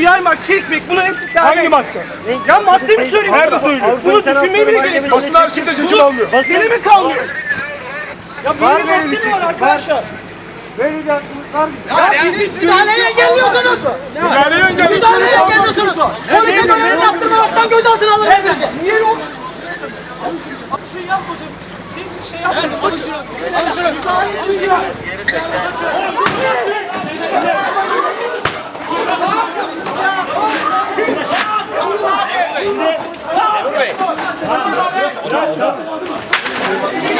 Yaymak, çekmek bunların hepsi serbest. Hangi madde? Ya madde mi söylüyorsun? Nerede söylüyor? Bunu düşünmeye bile gerek yok. Basın kimse çekim almıyor. Seni mi kalmıyor? Ya Var böyle bir vaktim var çekim, arkadaşlar. Böyle bir hakkımız var mı? Müdahaleye engelliyorsunuz. Müdahaleye engelliyorsunuz. Müdahaleye engelliyorsunuz. Polise görev yaptırmamaktan gözaltına alın hepinizi. Niye yok? Bir şey yapmadım. Hiçbir şey yapmadım. Alın şunu. Alın şunu. Müdahale edin ya.